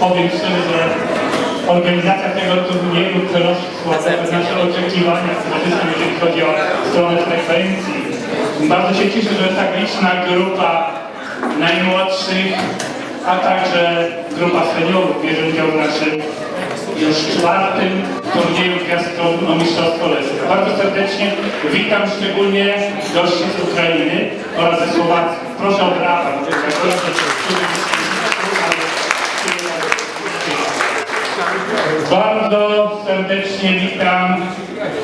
Powiem szczerze, że organizacja tego turnieju przerosła nasze oczekiwania, przede jeżeli chodzi o stronę frekwencji. Bardzo się cieszę, że tak liczna grupa najmłodszych, a także grupa seniorów bierze udział w naszym już czwartym turnieju gwiazdkowym o Mistrzostwo Leska. Bardzo serdecznie witam szczególnie gości z Ukrainy oraz ze Słowacji. Proszę o brawa akurat to, ale- Bardzo serdecznie witam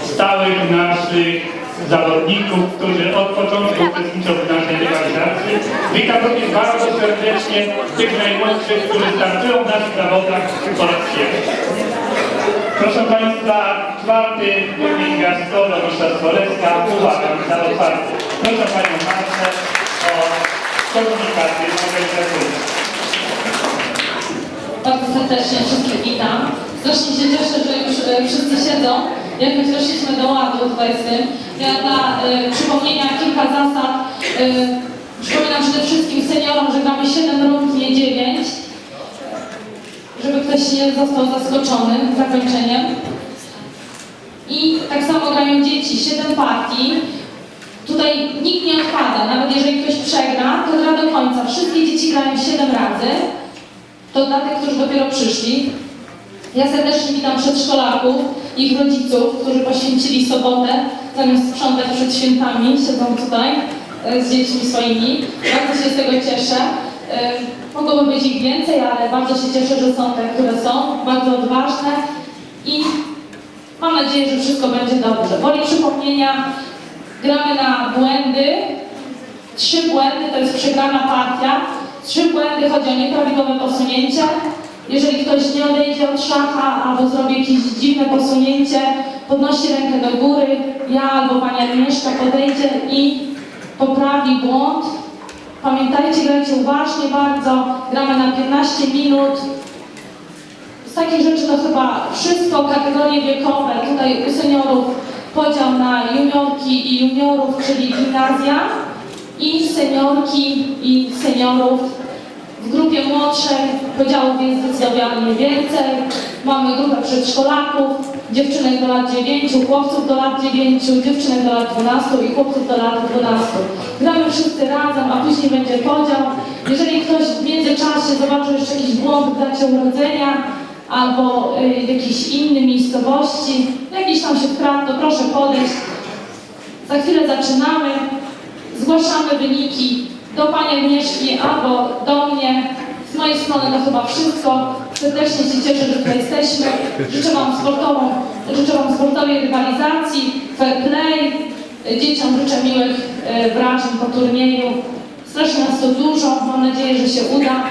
stałych naszych zawodników, którzy od początku uczestniczą w naszej rywalizacji. Witam również bardzo serdecznie tych najmłodszych, którzy startują w naszych zawodach po raz pierwszy. Proszę Państwa, czwarty turniej gwiazdkowy Mistrzostwo Leska. Uważam za otwarty. Proszę Panią Martę o komunikację organizacyjną. Serdecznie wszystkich witam. Strasznie się cieszę, że już e, wszyscy siedzą. Jakoś doszliśmy do ładu tutaj z tym. Ja dla e, przypomnienia kilka zasad. E, przypominam przede wszystkim seniorom, że gramy 7 rund, nie 9. Żeby ktoś nie został zaskoczony zakończeniem. I tak samo grają dzieci, 7 partii. Tutaj nikt nie odpada, nawet jeżeli ktoś przegra, to gra do końca. Wszystkie dzieci grają 7 razy. To dla tych, którzy dopiero przyszli. Ja serdecznie witam przedszkolaków, ich rodziców, którzy poświęcili sobotę, zamiast sprzątać przed świętami, siedzą tutaj e, z dziećmi swoimi. Bardzo się z tego cieszę. E, Mogłoby być ich więcej, ale bardzo się cieszę, że są te, które są, bardzo odważne i mam nadzieję, że wszystko będzie dobrze. Woli przypomnienia, gramy na błędy, Trzy błędy to jest przegrana partia. Trzy błędy chodzi o nieprawidłowe posunięcie. Jeżeli ktoś nie odejdzie od szacha albo zrobi jakieś dziwne posunięcie, podnosi rękę do góry, ja albo pani Agnieszka podejdzie i poprawi błąd. Pamiętajcie, grajcie uważnie bardzo. Gramy na 15 minut. Z takich rzeczy to chyba wszystko, kategorie wiekowe. Tutaj u seniorów podział na juniorki i juniorów, czyli gimnazja i seniorki i seniorów. W grupie młodszej podziałów jest zdecydowanie więcej. Mamy grupę przedszkolaków, dziewczynek do lat 9, chłopców do lat 9, dziewczynek do lat 12 i chłopców do lat 12. Gramy wszyscy razem, a później będzie podział. Jeżeli ktoś w międzyczasie zobaczył jeszcze jakiś błąd w dacie urodzenia, albo y, w jakiejś innej miejscowości, jakiś tam się wkradł, to proszę podejść. Za chwilę zaczynamy. Zgłaszamy wyniki do Pani Agnieszki albo do mnie. Z mojej strony to chyba wszystko. Serdecznie się cieszę, że tutaj jesteśmy. Życzę Wam sportową, życzę Wam sportowej rywalizacji, fair play. Dzieciom życzę miłych e, wrażeń po turnieju. Strasznie nas to dużo. Mam nadzieję, że się uda.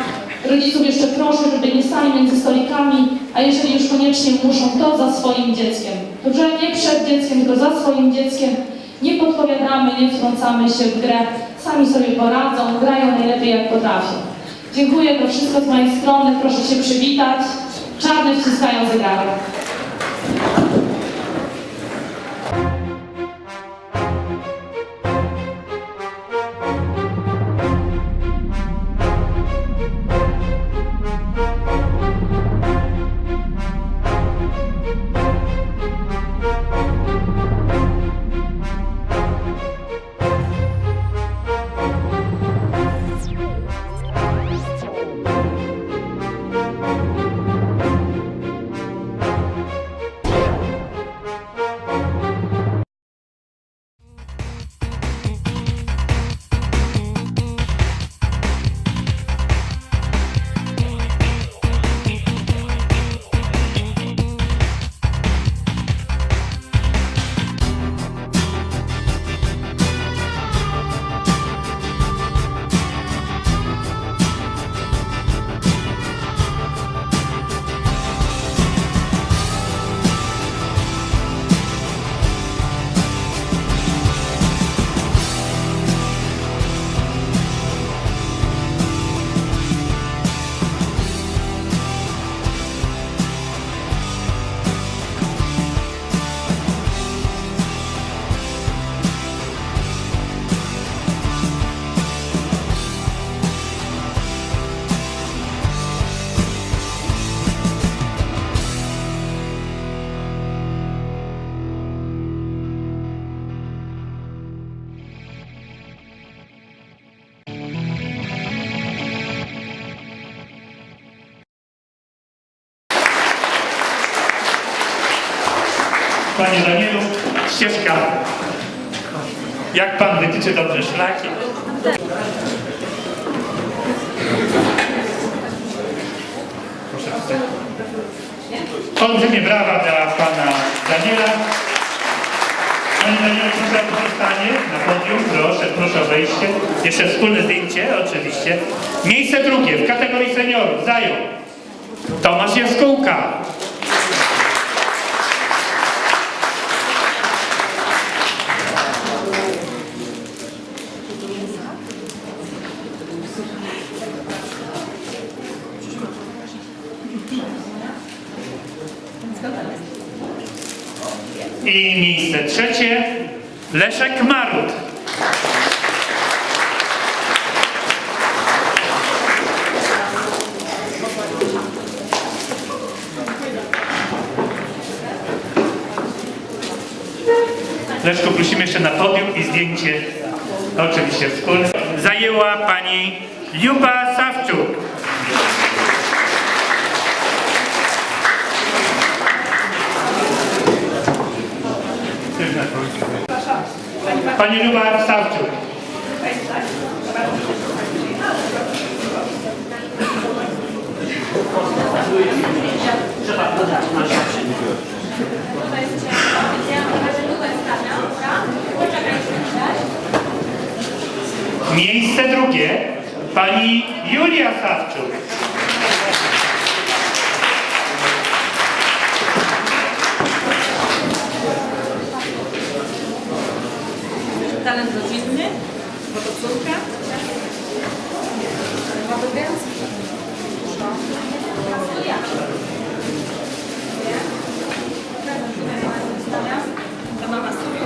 Rodziców jeszcze proszę, żeby nie stali między stolikami, a jeżeli już koniecznie muszą, to za swoim dzieckiem. Dobrze? Nie przed dzieckiem, tylko za swoim dzieckiem. Nie podpowiadamy, nie wtrącamy się w grę. Sami sobie poradzą, grają najlepiej jak potrafią. Dziękuję, to wszystko z mojej strony. Proszę się przywitać. Czarne wciskają zegary. Ścieżka. Jak Pan wytyczy dobrze szlaki? Proszę tutaj. Olbrzymie brawa dla Pana Daniela. Panie Danielu, proszę o pozostanie na podium. Proszę, proszę o wejście. Jeszcze wspólne zdjęcie, oczywiście. Miejsce drugie w kategorii seniorów zajął Tomasz Jaskółka. I miejsce trzecie Leszek Marut. Leszku, prosimy jeszcze na podium i zdjęcie, oczywiście wspólne. Zajęła pani Luba Sawczuk. Pani Luba Sawczuk. Miejsce drugie pani Julia Sawczuk. Talent rodzinny, bo to córka.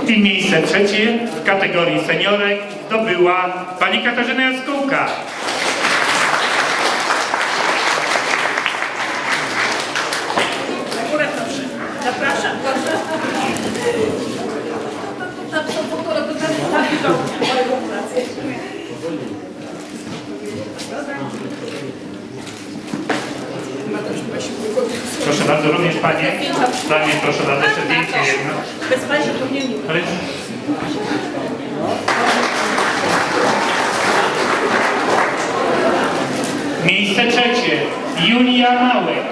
I miejsce trzecie w kategorii seniorek zdobyła pani Katarzyna Jaskółka. Na górę proszę. Zapraszam. Tam są w ogóle to tam tak do mojego pracy. Również panie. Panie, proszę bardzo, jeszcze zdjęcie jedno. Bez Państwa to nie. Miejsce trzecie Julia Małek.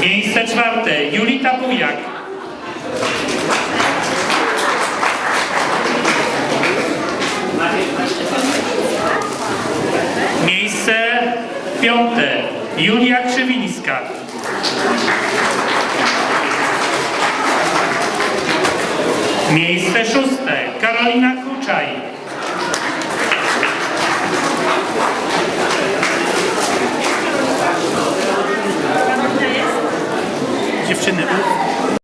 Miejsce czwarte Julita Bujak. Miejsce piąte Julia Krzywińska. Miejsce szóste Karolina Kuczaj. Dziewczyny,